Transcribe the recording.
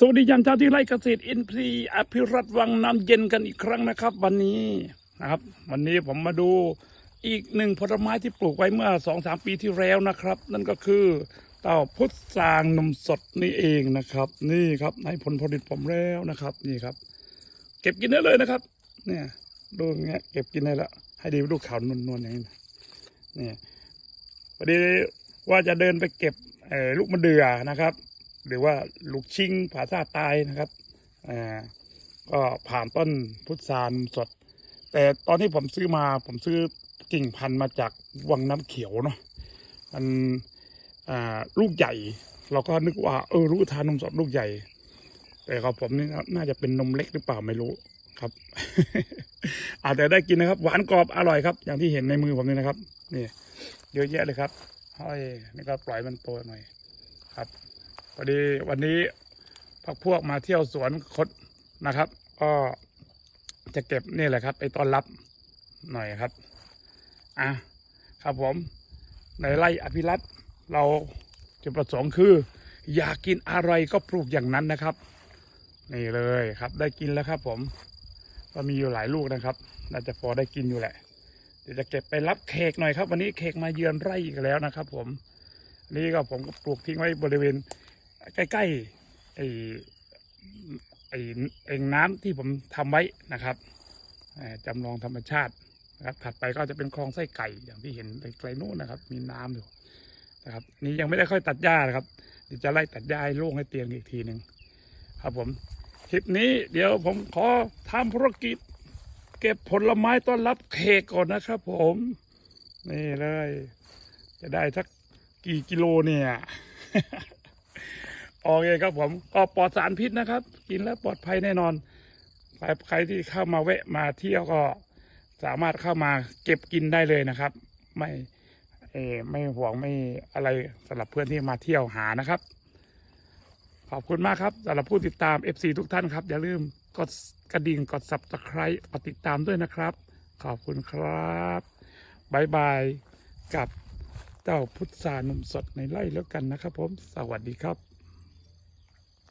สวัสดียามเช้าที่ไร่เกษตรอินทรีย์อภิรัตวังน้ำเย็นกันอีกครั้งนะครับ วันนี้นะครับ วันนี้ผมมาดูอีกหนึ่งผลไม้ที่ปลูกไว้เมื่อสองสามปีที่แล้วนะครับ นั่นก็คือเต่าพุทรางนมสดนี่เองนะครับ นี่ครับในผลผลิตผมแล้วนะครับ นี่ครับ เก็บกินได้เลยนะครับ เนี่ยดูเงี้ยเก็บกินได้แล้วให้ดีดูขาวนวลๆอย่างนี้เนี่ยพอดีว่าจะเดินไปเก็บลูกมะเดื่อนะครับ หรือว่าลูกชิงผาซาตายนะครับอ่าก็ผ่านต้นพุทรานสด แต่ตอนที่ผมซื้อมาผมซื้อกิ่งพันธุ์มาจากวังน้ำเขียวเนาะมันอ่าลูกใหญ่ เราก็นึกว่าเออรู้ทานนมสดลูกใหญ่ แต่ของผมนี่น่าจะเป็นนมเล็กหรือเปล่าไม่รู้ครับ อาจจะได้กินนะครับ หวานกรอบอร่อยครับ อย่างที่เห็นในมือผมนี่นะครับ นี่ เยอะแยะเลยครับห้อยนี่ก็ปล่อยมันโตหน่อยครับ พอดีวันนี้พักพวกมาเที่ยวสวนคดนะครับ ก็จะเก็บนี่แหละครับ ไปต้อนรับหน่อยครับ อะครับผม ในไร่อภิรัตเราจุดประสงค์คือ อยากกินอะไรก็ปลูกอย่างนั้นนะครับ นี่เลยครับ ได้กินแล้วครับ ผม ก็มีอยู่หลายลูกนะครับ น่าจะพอได้กินอยู่แหละเดี๋ยวจะเก็บไปรับเค้กหน่อยครับ วันนี้เค้กมาเยือนไร่อีกแล้วนะครับ ผมนี่ก็ผมก็ปลูกทิ้งไว้บริเวณ ใกล้ๆไอ้ไอ้เองน้ำที่ผมทำไว้นะครับเอ่อจำลองธรรมชาตินะครับถัดไปก็จะเป็นคลองไส้ไก่อย่างที่เห็นไกลๆนู้นนะครับ มีน้ำอยู่นะครับ นี่ยังไม่ได้ค่อยตัดหญ้านะครับเดี๋ยวจะไล่ตัดหญ้าให้โล่งให้เตียงอีกทีหนึ่งครับผมคลิปนี้เดี๋ยวผมขอทำภารกิจ เก็บผลไม้ต้อนรับเค้กก่อนนะครับผมนี่เลย จะได้สักกี่กิโลเนี่ย โอเคครับผมก็ปลอดสารพิษนะครับ กินแล้วปลอดภัยแน่นอน ใครที่เข้ามาแวะมาเที่ยวก็สามารถเข้ามาเก็บกินได้เลยนะครับ ไม่เออไม่ห่วงไม่อะไรสำหรับเพื่อนที่มาเที่ยวหานะครับ ขอบคุณมากครับสำหรับผู้ติดตาม FC ทุกท่านครับ อย่าลืมกดกระดิ่งกด subscribe กดติดตามด้วยนะครับ ขอบคุณครับบายบายกับเจ้าพุทธานุ่มสดในไร่แล้วกันนะครับผม สวัสดีครับ